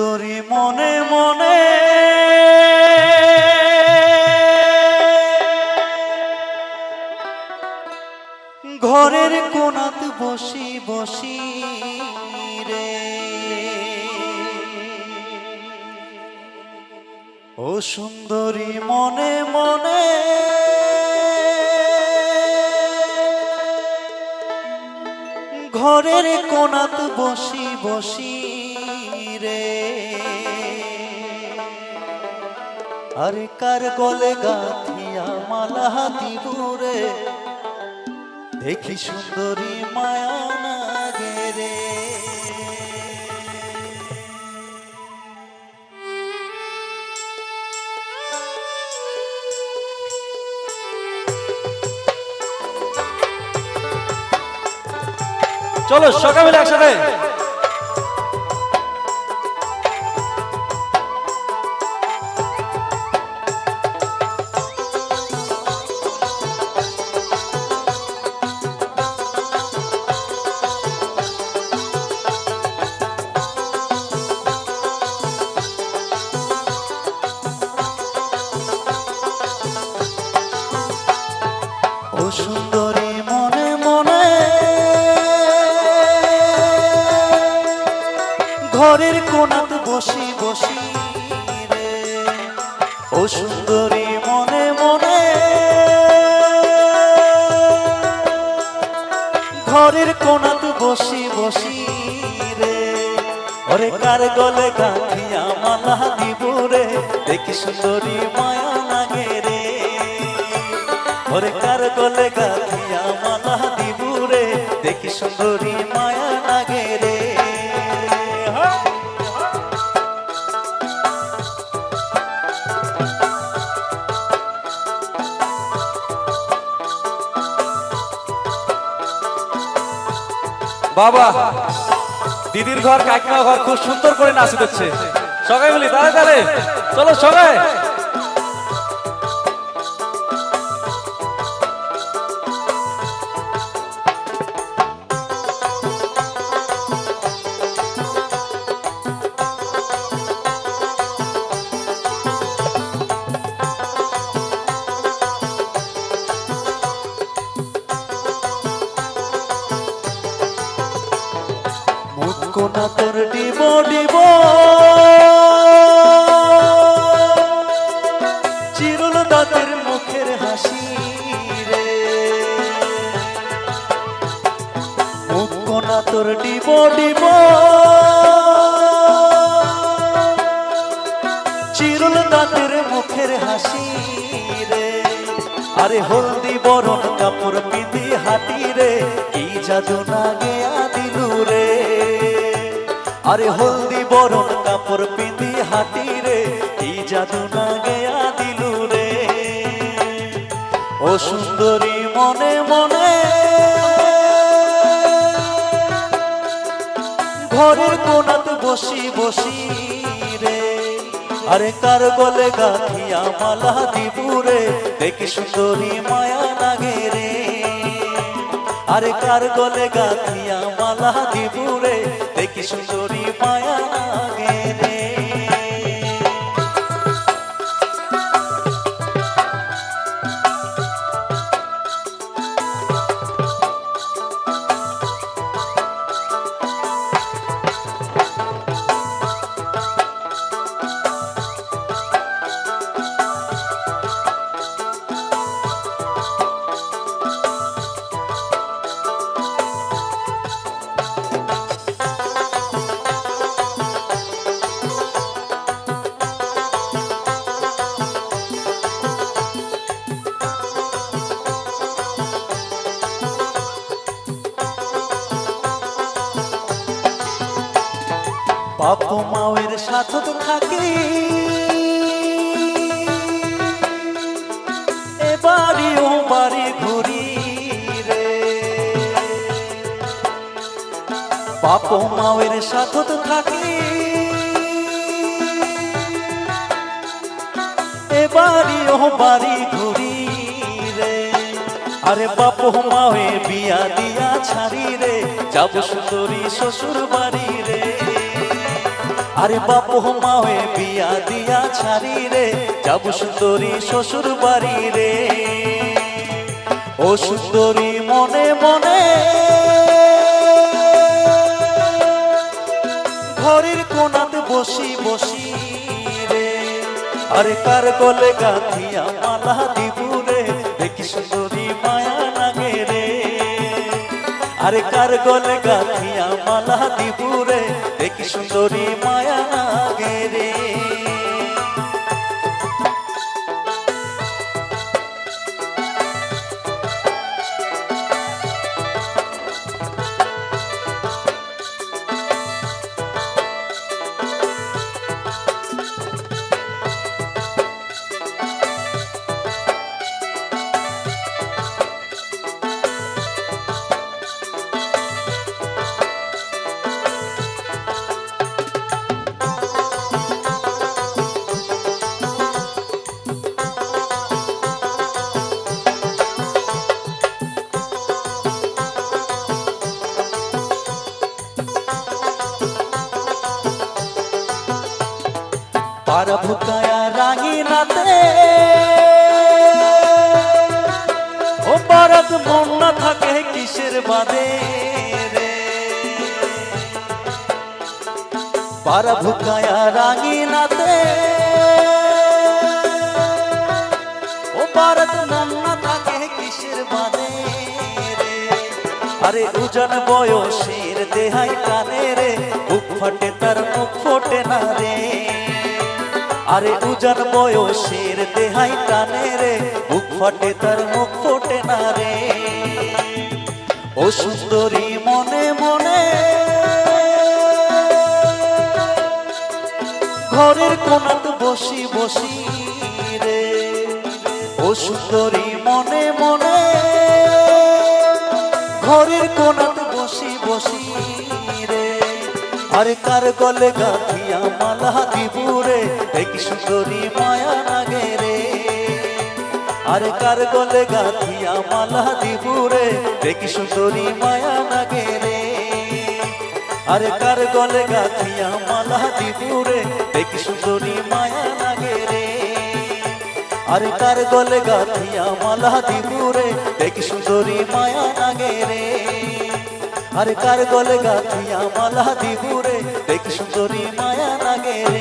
তোরি মনে মনে। ঘরের কোনাত বসি বসি রে। ও সুন্দরী মনে মনে। ঘরের কোনাত বসি বসি আরে কার গলে গাথিয়া মালা দিবুরে দেখি সুন্দরী মায়া না গেরে চলো সকাল একসাথে। ঘরের কোনাত বসি বসি রে। ও সুন্দরী মনে মনে। ঘরের কোনাত বসি বসি রে। ওরে কার গলে গাঁথিয়া মালা দিব রে? দেখি সুন্দরী মায়া লাগে রে। ওরে কার গলে গাথিয়া মালা দিবুরে দেখি সুন্দরী বাবা, দিদির ঘর কাকিমা ঘর খুব সুন্দর করে নাচ দিচ্ছে সবাই বলি তাহলে তাহলে, চলো সবাই। না তোর ডিব ডিব। চিরল দাঁতের মুখের হাসি রে। মুখ না তোর ডিব ডিব। চিরল দাঁতের মুখের হাসি রে। আরে হলদি বরণ কাপড় পিঁধি হাতি রে। কি জাদু না গেয়া আরে হলদি বরণ কাপড় পিঁধি হাতি রে, কি জাদু না গেয়া দিলু রে। ও সুন্দরী মনে মনে, ঘরের কোনাত বসি বসি রে। আরে কার গলে গাথিয়া মালা দিবুরে দেখি সুন্দরী মায়া লাগে রে। আরে কার গলে গাথিয়া মালা দিবুরে দেখি সুন্দরী মায়া লাগে। বাপ মায়ের সাথে তো থাকি। এ বাড়ি ও বাড়ি ঘুরি রে। বাপ মায়ের তো থাকি। এ ও বাড়ি ঘুরি রে। আরে বাপ মায়ে বিয়া দিয়া ছাড়ি রে। যাব সুন্দরী শ্বশুর বাড়ি রে। আরে বাপু মা হয়ে বিয়া দিয়া ছাড়ি রে, যাব সুন্দরী শ্বশুর বাড়ি রে। ও সুন্দরী মনে মনে ঘরের কোনাতে বসি বসি রে। আরে কার গলে গাঁথিয়া মালা দিবুরে দেখি সুন্দরী মায়া লাগে রে। আরে কার গলে গাঁথিয়া মালা দিবুরে সুন্দরী মায়া লাগে রে পারা ভুকায়া রাঙি নাতে ও পারাত মন থাকে কিসের বাদে পারা ভুকায়া রাঙি নাতে ও পারাত মন না থাকে কিসের বাদে আরে উজন বয়সের দেহাই কানে রে। ফাটে, তার মুখ ফোটে আরে উজান বয়সের দেহাই টানে রে বুক ফাটে তার মুখ ফোটে না রে। ও সুন্দরী মনে মনে, ঘরের কোনাত বসি বসি রে। ও সুন্দরী মনে মনে, ঘরের কোনাত আরে কার গলে গাথিয়া মালা দিবুরে এক সুন্দরী মায়া লাগে রে? আরে কার গলে গাথিয়া মালা দিবুরে এক সুন্দরী মায়া লাগে রে? আরে কার গলে গাথিয়া মালা দিবুরে এক সুন্দরী মায়া লাগে রে? আরে কার গলে গাথিয়া মালা দিবুরে এক সুন্দরী মায়া লাগে রে? আরে কার গলে গাথিয়া মালা দিবুরে? দেখি সুন্দরী মায়া নাগে রে